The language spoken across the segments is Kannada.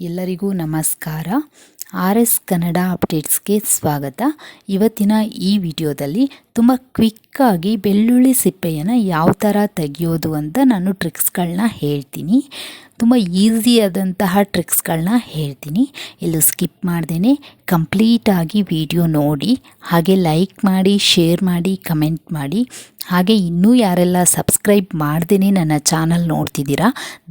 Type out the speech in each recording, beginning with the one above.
ಎಲ್ಲರಿಗೂ ನಮಸ್ಕಾರ. ಆರ್ ಎಸ್ ಕನ್ನಡ ಅಪ್ಡೇಟ್ಸ್ಗೆ ಸ್ವಾಗತ. ಇವತ್ತಿನ ಈ ವಿಡಿಯೋದಲ್ಲಿ ತುಂಬ ಕ್ವಿಕ್ಕಾಗಿ ಬೆಳ್ಳುಳ್ಳಿ ಸಿಪ್ಪೆಯನ್ನು ಯಾವ ಥರ ತೆಗೆಯೋದು ಅಂತ ನಾನು ಟ್ರಿಕ್ಸ್ಗಳನ್ನ ಹೇಳ್ತೀನಿ. ತುಂಬ ಈಸಿಯಾದಂತಹ ಟ್ರಿಕ್ಸ್ಗಳನ್ನ ಹೇಳ್ತೀನಿ. ಎಲ್ಲೂ ಸ್ಕಿಪ್ ಮಾಡ್ದೇ ಕಂಪ್ಲೀಟಾಗಿ ವಿಡಿಯೋ ನೋಡಿ. ಹಾಗೆ ಲೈಕ್ ಮಾಡಿ, ಶೇರ್ ಮಾಡಿ, ಕಮೆಂಟ್ ಮಾಡಿ. ಹಾಗೆ ಇನ್ನೂ ಯಾರೆಲ್ಲ ಸಬ್ಸ್ಕ್ರೈಬ್ ಮಾಡ್ದೇ ನನ್ನ ಚಾನಲ್ ನೋಡ್ತಿದ್ದೀರಾ,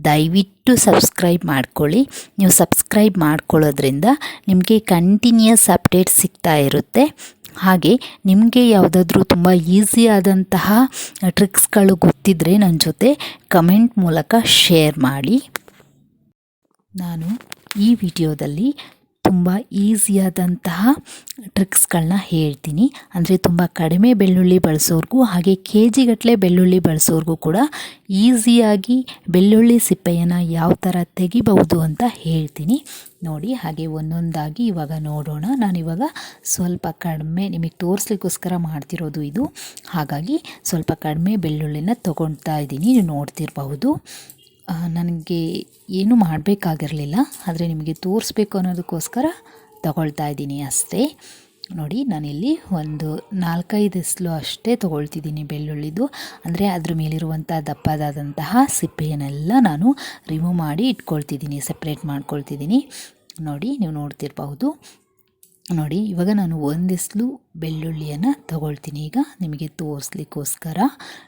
ದಯವಿಟ್ಟು ಸಬ್ಸ್ಕ್ರೈಬ್ ಮಾಡ್ಕೊಳ್ಳಿ. ನೀವು ಸಬ್ಸ್ಕ್ರೈಬ್ ಮಾಡ್ಕೊಳ್ಳೋದ್ರಿಂದ ನಿಮಗೆ ಕಂಟಿನ್ಯೂಸ್ ಅಪ್ಡೇಟ್ ಸಿಗ್ತಾ ಇರುತ್ತೆ. ಹಾಗೆ ನಿಮಗೆ ಯಾವುದಾದ್ರೂ ತುಂಬ ಆದಂತಹ ಟ್ರಿಕ್ಸ್ಗಳು ಗೊತ್ತಿದ್ದರೆ ನನ್ನ ಜೊತೆ ಕಮೆಂಟ್ ಮೂಲಕ ಶೇರ್ ಮಾಡಿ. ನಾನು ಈ ವಿಡಿಯೋದಲ್ಲಿ ತುಂಬ ಈಸಿಯಾದಂತಹ ಟ್ರಿಕ್ಸ್ಗಳನ್ನ ಹೇಳ್ತೀನಿ. ಅಂದರೆ ತುಂಬ ಕಡಿಮೆ ಬೆಳ್ಳುಳ್ಳಿ ಬಳಸೋರ್ಗೂ, ಹಾಗೆ ಕೆ ಜಿಗಟ್ಟಲೆ ಬೆಳ್ಳುಳ್ಳಿ ಬಳಸೋರ್ಗೂ ಕೂಡ ಈಸಿಯಾಗಿ ಬೆಳ್ಳುಳ್ಳಿ ಸಿಪ್ಪೆಯನ್ನು ಯಾವ ಥರ ತೆಗಿಬಹುದು ಅಂತ ಹೇಳ್ತೀನಿ. ನೋಡಿ, ಹಾಗೆ ಒಂದೊಂದಾಗಿ ಇವಾಗ ನೋಡೋಣ. ನಾನಿವಾಗ ಸ್ವಲ್ಪ ಕಡಿಮೆ ನಿಮಗೆ ತೋರಿಸ್ಲಿಕ್ಕೋಸ್ಕರ ಮಾಡ್ತಿರೋದು ಇದು. ಹಾಗಾಗಿ ಸ್ವಲ್ಪ ಕಡಿಮೆ ಬೆಳ್ಳುಳ್ಳಿನ ತೊಗೊಳ್ತಾ ಇದ್ದೀನಿ. ನೀವು ನೋಡ್ತಿರಬಹುದು. ನನಗೆ ಏನೂ ಮಾಡಬೇಕಾಗಿರಲಿಲ್ಲ, ಆದರೆ ನಿಮಗೆ ತೋರಿಸ್ಬೇಕು ಅನ್ನೋದಕ್ಕೋಸ್ಕರ ತಗೊಳ್ತಾ ಇದ್ದೀನಿ ಅಷ್ಟೇ. ನೋಡಿ, ನಾನಿಲ್ಲಿ ಒಂದು ನಾಲ್ಕೈದು ಎಸ್ಲು ಅಷ್ಟೇ ತೊಗೊಳ್ತಿದ್ದೀನಿ ಬೆಳ್ಳುಳ್ಳಿದು. ಅಂದರೆ ಅದ್ರ ಮೇಲಿರುವಂಥ ದಪ್ಪದಾದಂತಹ ಸಿಪ್ಪೆಯನ್ನೆಲ್ಲ ನಾನು ರಿಮೂವ್ ಮಾಡಿ ಇಟ್ಕೊಳ್ತಿದ್ದೀನಿ ಸಪ್ರೇಟ್ ಮಾಡ್ಕೊಳ್ತಿದ್ದೀನಿ. ನೋಡಿ, ನೀವು ನೋಡ್ತಿರ್ಬಹುದು. ನೋಡಿ, ಇವಾಗ ನಾನು ಒಂದಿಸ್ಲು ಬೆಳ್ಳುಳ್ಳಿಯನ್ನು ತಗೊಳ್ತೀನಿ. ಈಗ ನಿಮಗೆ ತೋರಿಸ್ಲಿಕ್ಕೋಸ್ಕರ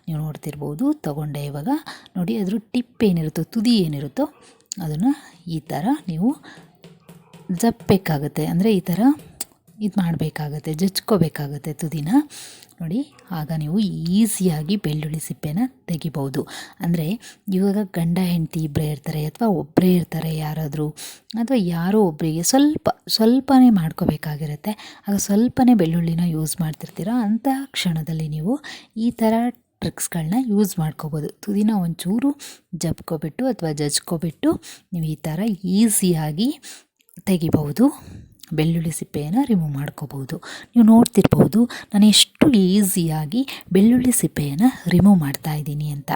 ನೀವು ನೋಡ್ತಿರ್ಬೋದು, ತಗೊಂಡೆ ಇವಾಗ. ನೋಡಿ, ಅದ್ರ ಟಿಪ್ ಏನಿರುತ್ತೋ, ತುದಿ ಏನಿರುತ್ತೋ, ಅದನ್ನು ಈ ಥರ ನೀವು ಜಪ್ಪಬೇಕಾಗತ್ತೆ ಅಂದರೆ ಈ ಥರ ಇದು ಮಾಡಬೇಕಾಗತ್ತೆ ಜಚ್ಕೋಬೇಕಾಗತ್ತೆ ತುದಿನ. ನೋಡಿ, ಆಗ ನೀವು ಈಸಿಯಾಗಿ ಬೆಳ್ಳುಳ್ಳಿ ಸಿಪ್ಪೆನ ತೆಗಿಬೋದು ಅಂದರೆ, ಇವಾಗ ಗಂಡ ಹೆಂಡತಿ ಇಬ್ಬರೇ ಇರ್ತಾರೆ ಅಥವಾ ಒಬ್ಬರೇ ಇರ್ತಾರೆ ಯಾರಾದರೂ, ಅಥವಾ ಯಾರೋ ಒಬ್ಬರಿಗೆ ಸ್ವಲ್ಪ, ಸ್ವಲ್ಪನೇ ಮಾಡ್ಕೋಬೇಕಾಗಿರುತ್ತೆ. ಆಗ ಸ್ವಲ್ಪನೇ ಬೆಳ್ಳುಳ್ಳಿನ ಯೂಸ್ ಮಾಡ್ತಿರ್ತೀರ? ಅಂಥ ಕ್ಷಣದಲ್ಲಿ ನೀವು ಈ ಥರ ಟ್ರಿಕ್ಸ್ಗಳನ್ನ ಯೂಸ್ ಮಾಡ್ಕೋಬೋದು ತುದಿನ ಒಂಚೂರು ಜಬ್ಕೊಬಿಟ್ಟು ಅಥವಾ ಜಜ್ಕೊಬಿಟ್ಟು ನೀವು ಈ ಥರ ಈಸಿಯಾಗಿ ತೆಗಿಬಹುದು. ಬೆಳ್ಳುಳ್ಳಿ ಸಿಪ್ಪೆಯನ್ನು ರಿಮೂವ್ ಮಾಡ್ಕೋಬೋದು ನೀವು ನೋಡ್ತಿರ್ಬೋದು ನಾನು ಎಷ್ಟು ಈಸಿಯಾಗಿ ಬೆಳ್ಳುಳ್ಳಿ ಸಿಪ್ಪೆಯನ್ನು ರಿಮೂವ್ ಮಾಡ್ತಾ ಇದ್ದೀನಿ ಅಂತ.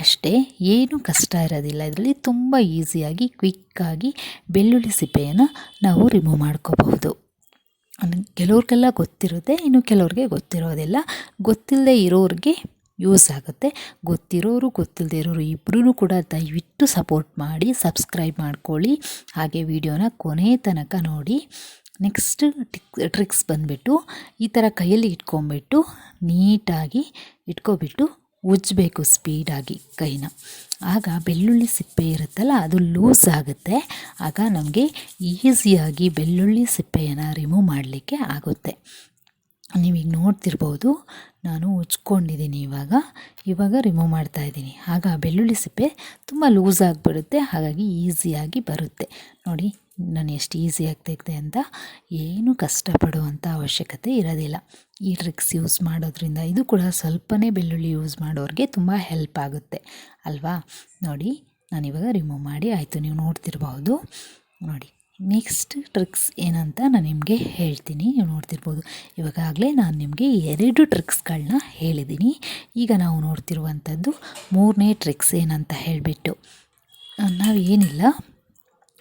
ಅಷ್ಟೇ, ಏನು ಕಷ್ಟ ಇರೋದಿಲ್ಲ. ಇದರಲ್ಲಿ ತುಂಬ ಈಸಿಯಾಗಿ ಕ್ವಿಕ್ಕಾಗಿ ಬೆಳ್ಳುಳ್ಳಿ ಸಿಪ್ಪೆಯನ್ನು ನಾವು ರಿಮೂವ್ ಮಾಡ್ಕೋಬಹುದು. ಕೆಲವ್ರಿಗೆಲ್ಲ ಗೊತ್ತಿರುತ್ತೆ, ಇನ್ನು ಕೆಲವ್ರಿಗೆ ಗೊತ್ತಿರೋದಿಲ್ಲ. ಗೊತ್ತಿಲ್ಲದೆ ಇರೋರಿಗೆ ಯೂಸ್ ಆಗುತ್ತೆ. ಗೊತ್ತಿರೋರು ಗೊತ್ತಿಲ್ಲದೆ ಇರೋರು ಇಬ್ಬರೂ ಕೂಡ ದಯವಿಟ್ಟು ಸಪೋರ್ಟ್ ಮಾಡಿ ಸಬ್ಸ್ಕ್ರೈಬ್ ಮಾಡ್ಕೊಳ್ಳಿ. ಹಾಗೆ ವಿಡಿಯೋನ ಕೊನೆ ತನಕ ನೋಡಿ. ನೆಕ್ಸ್ಟ್ ಟಿಕ್ ಟ್ರಿಕ್ಸ್ ಬಂದುಬಿಟ್ಟು, ಈ ಥರ ಕೈಯಲ್ಲಿ ಇಟ್ಕೊಂಬಿಟ್ಟು ನೀಟಾಗಿ ಇಟ್ಕೊಬಿಟ್ಟು ಉಜ್ಜಬೇಕು ಸ್ಪೀಡಾಗಿ ಕೈನ. ಆಗ ಬೆಳ್ಳುಳ್ಳಿ ಸಿಪ್ಪೆ ಇರುತ್ತಲ್ಲ, ಅದು ಲೂಸ್ ಆಗುತ್ತೆ. ಆಗ ನಮಗೆ ಈಸಿಯಾಗಿ ಬೆಳ್ಳುಳ್ಳಿ ಸಿಪ್ಪೆಯನ್ನು ರಿಮೂವ್ ಮಾಡಲಿಕ್ಕೆ ಆಗುತ್ತೆ. ನೀವೀಗ ನೋಡ್ತಿರ್ಬೋದು ನಾನು ಉಜ್ಕೊಂಡಿದ್ದೀನಿ ಇವಾಗ. ಇವಾಗ ರಿಮೂವ್ ಮಾಡ್ತಾ ಇದ್ದೀನಿ. ಆಗ ಬೆಳ್ಳುಳ್ಳಿ ಸಿಪ್ಪೆ ತುಂಬ ಲೂಸ್ ಆಗಿಬಿಡುತ್ತೆ. ಹಾಗಾಗಿ ಈಸಿಯಾಗಿ ಬರುತ್ತೆ. ನೋಡಿ, ನಾನು ಎಷ್ಟು ಈಸಿಯಾಗಿ ತೆಗೆದೆ ಅಂತ ಏನು ಕಷ್ಟಪಡುವಂಥ ಅವಶ್ಯಕತೆ ಇರೋದಿಲ್ಲ. ಈ ಟ್ರಿಕ್ಸ್ ಯೂಸ್ ಮಾಡೋದ್ರಿಂದ ಇದು ಕೂಡ ಸ್ವಲ್ಪನೇ ಬೆಳ್ಳುಳ್ಳಿ ಯೂಸ್ ಮಾಡೋರಿಗೆ ತುಂಬ ಹೆಲ್ಪ್ ಆಗುತ್ತೆ. ಅಲ್ವಾ? ನೋಡಿ ನಾನಿವಾಗ ರಿಮೂವ್ ಮಾಡಿ ಆಯಿತು. ನೀವು ನೋಡ್ತಿರಬಹುದು. ನೋಡಿ. ನೆಕ್ಸ್ಟ್ ಟ್ರಿಕ್ಸ್ ಏನಂತ ನಾನು ನಿಮಗೆ ಹೇಳ್ತೀನಿ. ನೀವು ನೋಡ್ತಿರ್ಬೋದು. ಇವಾಗಲೇ ನಾನು ನಿಮಗೆ ಎರಡು ಟ್ರಿಕ್ಸ್ಗಳನ್ನ ಹೇಳಿದ್ದೀನಿ ಈಗ ನಾವು ನೋಡ್ತಿರುವಂಥದ್ದು ಮೂರನೇ ಟ್ರಿಕ್ಸ್ ಏನಂತ ಹೇಳಿಬಿಟ್ಟು. ನಾವು ಏನಿಲ್ಲ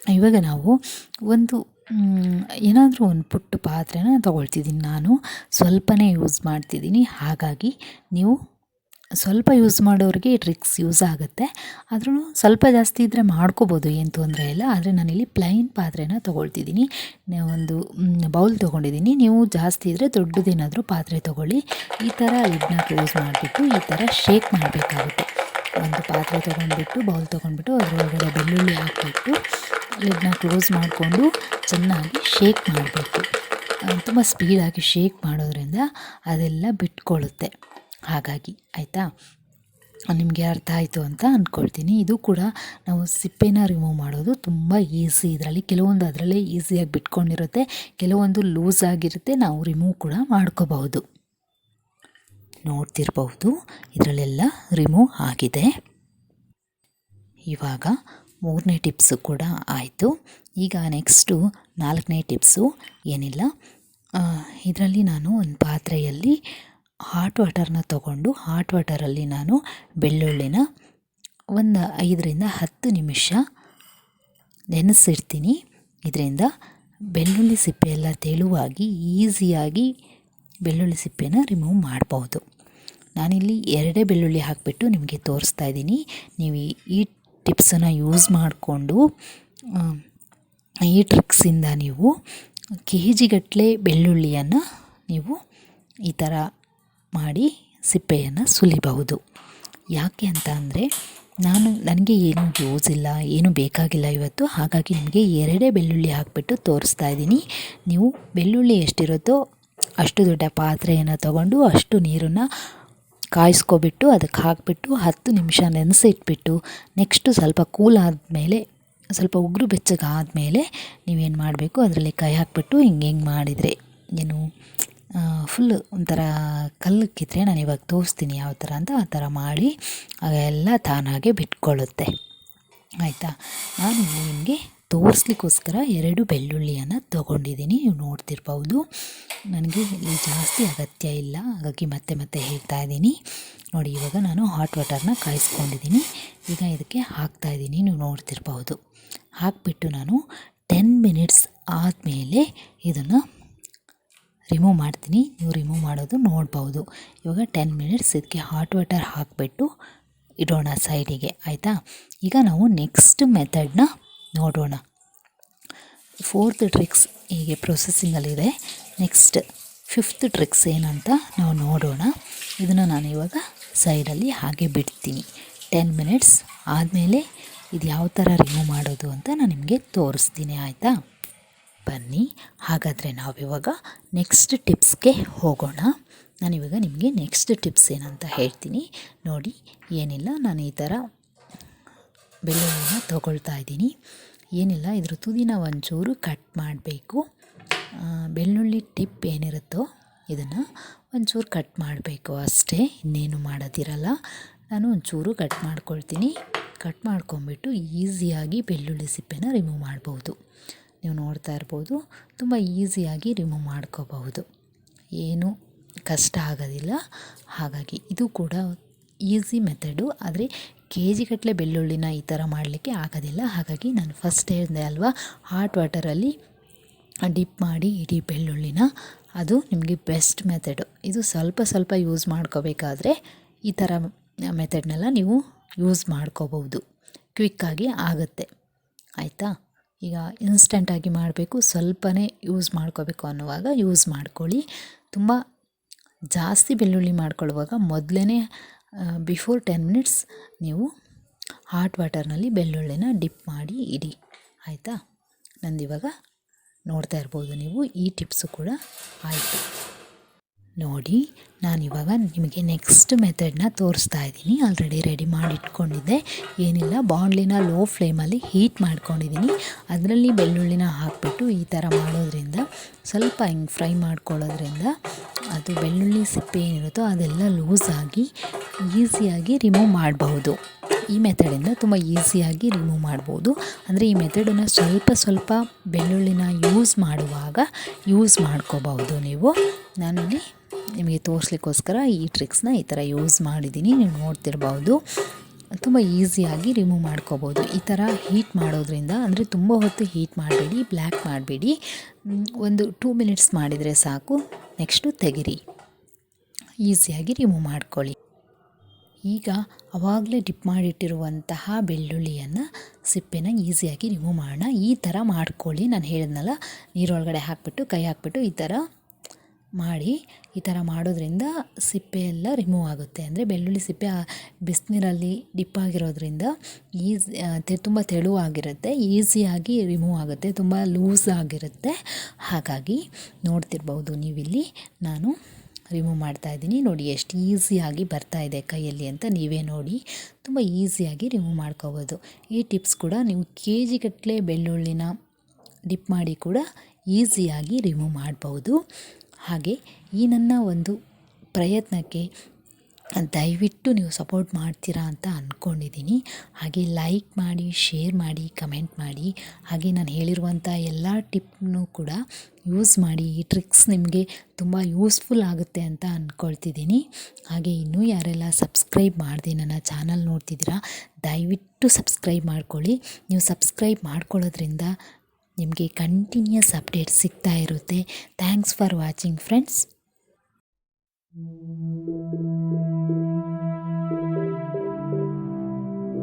ಇವಾಗ ನಾವು ಒಂದು ಏನಾದರೂ ಒಂದು ಪುಟ್ಟ ಪಾತ್ರೆನ ತಗೊಳ್ತಿದ್ದೀನಿ ನಾನು. ಸ್ವಲ್ಪನೇ ಯೂಸ್ ಮಾಡ್ತಿದ್ದೀನಿ ಹಾಗಾಗಿ ನೀವು ಸ್ವಲ್ಪ ಯೂಸ್ ಮಾಡೋರಿಗೆ ಟ್ರಿಕ್ಸ್ ಯೂಸ್ ಆಗುತ್ತೆ. ಆದ್ರೂ ಸ್ವಲ್ಪ ಜಾಸ್ತಿ ಇದ್ದರೆ ಮಾಡ್ಕೋಬೋದು, ಏನು ತೊಂದರೆ ಇಲ್ಲ. ಆದರೆ ನಾನಿಲ್ಲಿ ಪ್ಲೈನ್ ಪಾತ್ರೆನ ತೊಗೊಳ್ತಿದ್ದೀನಿ. ಒಂದು ಬೌಲ್ ತೊಗೊಂಡಿದ್ದೀನಿ. ನೀವು ಜಾಸ್ತಿ ಇದ್ದರೆ ದೊಡ್ಡದೇನಾದರೂ ಪಾತ್ರೆ ತೊಗೊಳ್ಳಿ. ಈ ಥರ ಲಿಡ್ನ ಕ್ಲೋಸ್ ಮಾಡಿಬಿಟ್ಟು, ಈ ಥರ ಶೇಕ್ ಮಾಡಬೇಕಾಗುತ್ತೆ. ಒಂದು ಪಾತ್ರೆ ತೊಗೊಂಡ್ಬಿಟ್ಟು ಬೌಲ್ ತೊಗೊಂಡ್ಬಿಟ್ಟು, ಅದರೊಳಗಡೆ ಬೆಳ್ಳುಳ್ಳಿ ಹಾಕಿಬಿಟ್ಟು ಲಿಡ್ನ ಕ್ಲೋಸ್ ಮಾಡಿಕೊಂಡು ಚೆನ್ನಾಗಿ ಶೇಕ್ ಮಾಡಬೇಕು. ತುಂಬ ಸ್ಪೀಡಾಗಿ ಶೇಕ್ ಮಾಡೋದ್ರಿಂದ ಅದೆಲ್ಲ ಬಿಟ್ಕೊಳ್ಳುತ್ತೆ ಹಾಗಾಗಿ, ಆಯಿತಾ? ನಿಮಗೆ ಅರ್ಥ ಆಯಿತು ಅಂತ ಅಂದ್ಕೊಳ್ತೀನಿ ಇದು ಕೂಡ ನಾವು ಸಿಪ್ಪೆನ ರಿಮೂವ್ ಮಾಡೋದು ತುಂಬ ಈಸಿ ಇದರಲ್ಲಿ ಕೆಲವೊಂದು ಅದರಲ್ಲೇ ಈಸಿಯಾಗಿ ಬಿಟ್ಕೊಂಡಿರುತ್ತೆ. ಕೆಲವೊಂದು ಲೂಸ್ ಆಗಿರುತ್ತೆ. ನಾವು ರಿಮೂವ್ ಕೂಡ ಮಾಡ್ಕೋಬಹುದು. ನೋಡ್ತಿರ್ಬಹುದು. ಇದರಲ್ಲೆಲ್ಲ ರಿಮೂವ್ ಆಗಿದೆ. ಇವಾಗ ಮೂರನೇ ಟಿಪ್ಸು ಕೂಡ ಆಯಿತು. ಈಗ ನೆಕ್ಸ್ಟು ನಾಲ್ಕನೇ ಟಿಪ್ಸು ಏನಿಲ್ಲ. ಇದರಲ್ಲಿ ನಾನು ಒಂದು ಪಾತ್ರೆಯಲ್ಲಿ ಹಾಟ್ ವಾಟರ್ನ ತಗೊಂಡು ಹಾಟ್ ವಾಟರಲ್ಲಿ ನಾನು ಬೆಳ್ಳುಳ್ಳಿನ ಒಂದು ಐದರಿಂದ ಹತ್ತು ನಿಮಿಷ ನೆನೆಸಿಡ್ತೀನಿ. ಇದರಿಂದ ಬೆಳ್ಳುಳ್ಳಿ ಸಿಪ್ಪೆ ಎಲ್ಲ ತೆಳುವಾಗಿ ಈಸಿಯಾಗಿ ಬೆಳ್ಳುಳ್ಳಿ ಸಿಪ್ಪೆನ ರಿಮೂವ್ ಮಾಡ್ಬೋದು ನಾನಿಲ್ಲಿ ಎರಡೇ ಬೆಳ್ಳುಳ್ಳಿ ಹಾಕಿಬಿಟ್ಟು ನಿಮಗೆ ತೋರಿಸ್ತಾ ಇದ್ದೀನಿ. ನೀವು ಈ ಟಿಪ್ಸನ್ನು ಯೂಸ್ ಮಾಡಿಕೊಂಡು ಈ ಟ್ರಿಕ್ಸಿಂದ ನೀವು ಕೆ ಜಿಗಟ್ಟಲೆ ಬೆಳ್ಳುಳ್ಳಿಯನ್ನು ನೀವು ಈ ಥರ ಮಾಡಿ ಸಿಪ್ಪೆಯನ್ನು ಸುಲಿಬಹುದು. ಯಾಕೆ ಅಂತ ಅಂದರೆ, ನಾನು, ನನಗೆ ಏನು ಯೂಸ್ ಇಲ್ಲ ಏನು ಬೇಕಾಗಿಲ್ಲ ಇವತ್ತು, ಹಾಗಾಗಿ ನಿಮಗೆ ಎರಡೇ ಬೆಳ್ಳುಳ್ಳಿ ಹಾಕಿಬಿಟ್ಟು ತೋರಿಸ್ತಾ ಇದ್ದೀನಿ. ನೀವು ಬೆಳ್ಳುಳ್ಳಿ ಎಷ್ಟಿರುತ್ತೋ ಅಷ್ಟು ದೊಡ್ಡ ಪಾತ್ರೆಯನ್ನು ತಗೊಂಡು ಅಷ್ಟು ನೀರನ್ನು ಕಾಯಿಸ್ಕೊಬಿಟ್ಟು ಅದಕ್ಕೆ ಹಾಕಿಬಿಟ್ಟು ಹತ್ತು ನಿಮಿಷ ನೆನೆಸಿಟ್ಬಿಟ್ಟು ನೆಕ್ಸ್ಟು ಸ್ವಲ್ಪ ಕೂಲ್ ಆದಮೇಲೆ, ಸ್ವಲ್ಪ ಉಗುರು ಬೆಚ್ಚಗಾದಮೇಲೆ ನೀವೇನು ಮಾಡಬೇಕು, ಅದರಲ್ಲಿ ಕೈ ಹಾಕಿಬಿಟ್ಟು ಹಿಂಗೆ ಹಿಂಗೆ ಮಾಡಿದರೆ, ಏನು ಫುಲ್ ಒಂಥರ ಕಲ್ಲಕ್ಕಿದ್ರೆ ನಾನು ಇವಾಗ ತೋರಿಸ್ತೀನಿ ಯಾವ ಥರ ಅಂತ ಆ ಥರ ಮಾಡಿ ಎಲ್ಲ ತಾನಾಗೆ ಬಿಟ್ಕೊಳ್ಳುತ್ತೆ ಆಯಿತಾ? ನಾನು ನಿಮಗೆ ತೋರಿಸ್ಲಿಕ್ಕೋಸ್ಕರ ಎರಡು ಬೆಳ್ಳುಳ್ಳಿಯನ್ನು ತೊಗೊಂಡಿದ್ದೀನಿ ನೀವು ನೋಡ್ತಿರ್ಬೋದು. ನನಗೆ ಇಲ್ಲಿ ಜಾಸ್ತಿ ಅಗತ್ಯ ಇಲ್ಲ. ಹಾಗಾಗಿ ಮತ್ತೆ ಮತ್ತೆ ಹೇಳ್ತಾ ಇದ್ದೀನಿ. ನೋಡಿ, ಇವಾಗ ನಾನು ಹಾಟ್ ವಾಟರ್ನ ಕಾಯಿಸ್ಕೊಂಡಿದ್ದೀನಿ ಈಗ ಇದಕ್ಕೆ ಹಾಕ್ತಾ ಇದ್ದೀನಿ. ನೀವು ನೋಡ್ತಿರ್ಬೋದು. ಹಾಕಿಬಿಟ್ಟು ನಾನು ಟೆನ್ ಮಿನಿಟ್ಸ್ ಆದಮೇಲೆ ಇದನ್ನು ರಿಮೂವ್ ಮಾಡ್ತೀನಿ. ನೀವು ರಿಮೂವ್ ಮಾಡೋದು ನೋಡ್ಬೋದು. ಇವಾಗ ಟೆನ್ ಮಿನಿಟ್ಸ್ ಇದಕ್ಕೆ ಹಾಟ್ ವಾಟರ್ ಹಾಕಿಬಿಟ್ಟು ಇಡೋಣ ಸೈಡಿಗೆ ಆಯಿತಾ? ಈಗ ನಾವು ನೆಕ್ಸ್ಟ್ ಮೆಥಡ್ನ ನೋಡೋಣ. ಫೋರ್ತ್ ಟ್ರಿಕ್ಸ್ ಹೀಗೆ ಪ್ರೊಸೆಸಿಂಗಲ್ಲಿದೆ ನೆಕ್ಸ್ಟ್ ಫಿಫ್ತ್ ಟ್ರಿಕ್ಸ್ ಏನಂತ ನಾವು ನೋಡೋಣ. ಇದನ್ನು ನಾನು ಇವಾಗ ಸೈಡಲ್ಲಿ ಹಾಗೆ ಬಿಡ್ತೀನಿ. ಟೆನ್ ಮಿನಿಟ್ಸ್ ಆದಮೇಲೆ ಇದು ಯಾವ ಥರ ರಿಮೂವ್ ಮಾಡೋದು ಅಂತ ನಾನು ನಿಮಗೆ ತೋರಿಸ್ತೀನಿ, ಆಯಿತಾ? ಬನ್ನಿ. ಹಾಗಾದರೆ ನಾವಿವಾಗ ನೆಕ್ಸ್ಟ್ ಟಿಪ್ಸ್ಗೆ ಹೋಗೋಣ. ನಾನಿವಾಗ ನಿಮಗೆ ನೆಕ್ಸ್ಟ್ ಟಿಪ್ಸ್ ಏನಂತ ಹೇಳ್ತೀನಿ. ನೋಡಿ, ಏನಿಲ್ಲ, ನಾನು ಈ ಥರ ಬೆಳ್ಳುಳ್ಳಿನ ತೊಗೊಳ್ತಾ ಇದ್ದೀನಿ. ಏನಿಲ್ಲ, ಇದ್ರ ತುದಿನ ಒಂಚೂರು ಕಟ್ ಮಾಡಬೇಕು. ಬೆಳ್ಳುಳ್ಳಿ ಟಿಪ್ ಏನಿರುತ್ತೋ ಇದನ್ನು ಒಂಚೂರು ಕಟ್ ಮಾಡಬೇಕು ಅಷ್ಟೇ. ಇನ್ನೇನು ಮಾಡೋದಿರಲ್ಲ. ನಾನು ಒಂಚೂರು ಕಟ್ ಮಾಡ್ಕೊಳ್ತೀನಿ. ಕಟ್ ಮಾಡ್ಕೊಂಬಿಟ್ಟು ಈಸಿಯಾಗಿ ಬೆಳ್ಳುಳ್ಳಿ ಸಿಪ್ಪೆನ ರಿಮೂವ್ ಮಾಡ್ಬೋದು. ನೀವು ನೋಡ್ತಾ ಇರ್ಬೋದು, ತುಂಬ ಈಸಿಯಾಗಿ ರಿಮೂವ್ ಮಾಡ್ಕೋಬಹುದು. ಏನು ಕಷ್ಟ ಆಗೋದಿಲ್ಲ. ಹಾಗಾಗಿ ಇದು ಕೂಡ ಈಸಿ ಮೆಥಡು. ಆದರೆ ಕೆ ಜಿಗಟ್ಟಲೆ ಬೆಳ್ಳುಳ್ಳಿನ ಈ ಥರ ಮಾಡಲಿಕ್ಕೆ ಆಗೋದಿಲ್ಲ. ಹಾಗಾಗಿ ನಾನು ಫಸ್ಟ್ ಹೇಳಿದೆ ಅಲ್ವಾ ಹಾಟ್ ವಾಟರಲ್ಲಿ ಡಿಪ್ ಮಾಡಿ ಇಡೀ ಬೆಳ್ಳುಳ್ಳಿನ. ಅದು ನಿಮಗೆ ಬೆಸ್ಟ್ ಮೆಥಡು. ಇದು ಸ್ವಲ್ಪ ಸ್ವಲ್ಪ ಯೂಸ್ ಮಾಡ್ಕೋಬೇಕಾದ್ರೆ ಈ ಥರ ಮೆಥಡ್ನೆಲ್ಲ ನೀವು ಯೂಸ್ ಮಾಡ್ಕೋಬಹುದು. ಕ್ವಿಕ್ಕಾಗಿ ಆಗುತ್ತೆ. ಆಯಿತಾ? ಈಗ ಇನ್ಸ್ಟೆಂಟಾಗಿ ಮಾಡಬೇಕು, ಸ್ವಲ್ಪನೇ ಯೂಸ್ ಮಾಡ್ಕೋಬೇಕು ಅನ್ನುವಾಗ ಯೂಸ್ ಮಾಡ್ಕೊಳ್ಳಿ. ತುಂಬ ಜಾಸ್ತಿ ಬೆಳ್ಳುಳ್ಳಿ ಮಾಡ್ಕೊಳ್ಳುವಾಗ ಮೊದಲೇ ಬಿಫೋರ್ ಟೆನ್ ಮಿನಿಟ್ಸ್ ನೀವು ಹಾಟ್ ವಾಟರ್ನಲ್ಲಿ ಬೆಳ್ಳುಳ್ಳಿನ ಡಿಪ್ ಮಾಡಿ ಇಡಿ. ಆಯಿತಾ? ನಂದಿವಾಗ ನೋಡ್ತಾ ಇರ್ಬೋದು ನೀವು, ಈ ಟಿಪ್ಸು ಕೂಡ ಆಯಿತು. ನೋಡಿ, ನಾನು ಇವಾಗ ನಿಮಗೆ ನೆಕ್ಸ್ಟ್ ಮೆಥಡನ್ನ ತೋರಿಸ್ತಾ ಇದ್ದೀನಿ. ಆಲ್ರೆಡಿ ರೆಡಿ ಮಾಡಿ ಇಟ್ಕೊಂಡಿದ್ದೆ ಏನಿಲ್ಲ ಬಾಂಡ್ಲಿನ ಲೋ ಫ್ಲೇಮಲ್ಲಿ ಹೀಟ್ ಮಾಡ್ಕೊಂಡಿದ್ದೀನಿ. ಅದರಲ್ಲಿ ಬೆಳ್ಳುಳ್ಳಿನ ಹಾಕಿಬಿಟ್ಟು ಈ ಥರ ಮಾಡೋದ್ರಿಂದ, ಸ್ವಲ್ಪ ಹಿಂಗೆ ಫ್ರೈ ಮಾಡ್ಕೊಳ್ಳೋದ್ರಿಂದ ಅದು ಬೆಳ್ಳುಳ್ಳಿ ಸಿಪ್ಪೆ ಏನಿರುತ್ತೋ ಅದೆಲ್ಲ ಲೂಸ್ ಆಗಿ ಈಸಿಯಾಗಿ ರಿಮೂವ್ ಮಾಡಬಹುದು. ಈ ಮೆಥಡಿಂದ ತುಂಬ ಈಸಿಯಾಗಿ ರಿಮೂವ್ ಮಾಡ್ಬೋದು ಅಂದರೆ ಈ ಮೆಥಡನ್ನು ಸ್ವಲ್ಪ ಸ್ವಲ್ಪ ಬೆಳ್ಳುಳ್ಳಿನ ಯೂಸ್ ಮಾಡುವಾಗ ಯೂಸ್ ಮಾಡ್ಕೋಬಹುದು ನೀವು. ನಾನಿಲ್ಲಿ ನಿಮಗೆ ತೋರಿಸ್ಲಿಕ್ಕೋಸ್ಕರ ಈ ಟ್ರಿಕ್ಸ್ನ ಈ ಥರ ಯೂಸ್ ಮಾಡಿದ್ದೀನಿ. ನೀವು ನೋಡ್ತಿರ್ಬೋದು. ತುಂಬ ಈಸಿಯಾಗಿ ರಿಮೂವ್ ಮಾಡ್ಕೋಬೋದು. ಈ ಥರ ಹೀಟ್ ಮಾಡೋದ್ರಿಂದ, ಅಂದರೆ ತುಂಬ ಹೊತ್ತು ಹೀಟ್ ಮಾಡಬೇಡಿ ಬ್ಲ್ಯಾಕ್ ಮಾಡಬೇಡಿ. ಒಂದು ಟೂ ಮಿನಿಟ್ಸ್ ಮಾಡಿದರೆ ಸಾಕು. ನೆಕ್ಸ್ಟು ತೆಗಿರಿ. ಈಸಿಯಾಗಿ ರಿಮೂವ್ ಮಾಡ್ಕೊಳ್ಳಿ. ಈಗ ಅವಾಗಲೇ ಡಿಪ್ ಮಾಡಿಟ್ಟಿರುವಂತಹ ಬೆಳ್ಳುಳ್ಳಿಯನ್ನು ಸಿಪ್ಪೆನ ಈಸಿಯಾಗಿ ರಿಮೂವ್ ಮಾಡೋಣ. ಈ ಥರ ಮಾಡ್ಕೊಳ್ಳಿ. ನಾನು ಹೇಳಿದ್ನಲ್ಲ, ನೀರೊಳಗಡೆ ಹಾಕಿಬಿಟ್ಟು, ಕೈ ಹಾಕಿಬಿಟ್ಟು ಈ ಥರ ಮಾಡಿ ಈ ಥರ ಮಾಡೋದ್ರಿಂದ ಸಿಪ್ಪೆ ಎಲ್ಲ ರಿಮೂವ್ ಆಗುತ್ತೆ. ಅಂದರೆ ಬೆಳ್ಳುಳ್ಳಿ ಸಿಪ್ಪೆ ಬಿಸಿನೀರಲ್ಲಿ ಡಿಪ್ ಆಗಿರೋದ್ರಿಂದ ಈಸಿ ತೆ, ತುಂಬ ತೆಳುವಾಗಿರುತ್ತೆ ಈಸಿಯಾಗಿ ರಿಮೂವ್ ಆಗುತ್ತೆ, ತುಂಬ ಲೂಸ್ ಆಗಿರುತ್ತೆ. ಹಾಗಾಗಿ ನೋಡ್ತಿರ್ಬೋದು ನೀವಿಲ್ಲಿ. ನಾನು ರಿಮೂವ್ ಮಾಡ್ತಾ ಇದ್ದೀನಿ. ನೋಡಿ ಎಷ್ಟು ಈಸಿಯಾಗಿ ಇದೆ ಕೈಯಲ್ಲಿ ಅಂತ ನೀವೇ ನೋಡಿ. ತುಂಬ ಈಸಿಯಾಗಿ ರಿಮೂವ್ ಮಾಡ್ಕೋಬೋದು. ಈ ಟಿಪ್ಸ್ ಕೂಡ ನೀವು ಕೆ ಜಿಗಟ್ಟಲೆ ಬೆಳ್ಳುಳ್ಳಿನ ಡಿಪ್ ಮಾಡಿ ಕೂಡ ಈಸಿಯಾಗಿ ರಿಮೂವ್ ಮಾಡ್ಬೋದು. ಹಾಗೆ ಈ ನನ್ನ ಒಂದು ಪ್ರಯತ್ನಕ್ಕೆ ದಯವಿಟ್ಟು ನೀವು ಸಪೋರ್ಟ್ ಮಾಡ್ತೀರಾ ಅಂತ ಅಂದ್ಕೊಂಡಿದ್ದೀನಿ ಹಾಗೆ ಲೈಕ್ ಮಾಡಿ, ಶೇರ್ ಮಾಡಿ, ಕಮೆಂಟ್ ಮಾಡಿ. ಹಾಗೆ ನಾನು ಹೇಳಿರುವಂಥ ಎಲ್ಲ ಟಿಪ್ನೂ ಕೂಡ ಯೂಸ್ ಮಾಡಿ. ಈ ಟ್ರಿಕ್ಸ್ ನಿಮಗೆ ತುಂಬ ಯೂಸ್ಫುಲ್ ಆಗುತ್ತೆ ಅಂತ ಅಂದ್ಕೊಳ್ತಿದ್ದೀನಿ ಹಾಗೆ ಇನ್ನೂ ಯಾರೆಲ್ಲ ಸಬ್ಸ್ಕ್ರೈಬ್ ಮಾಡಿದೆ ನನ್ನ ಚಾನಲ್ ನೋಡ್ತಿದ್ದೀರಾ, ದಯವಿಟ್ಟು ಸಬ್ಸ್ಕ್ರೈಬ್ ಮಾಡ್ಕೊಳ್ಳಿ. ನೀವು ಸಬ್ಸ್ಕ್ರೈಬ್ ಮಾಡ್ಕೊಳ್ಳೋದ್ರಿಂದ ನಿಮಗೆ ಕಂಟಿನ್ಯೂಸ್ ಅಪ್ಡೇಟ್ ಸಿಗ್ತಾ ಇರುತ್ತೆ. Thanks for watching friends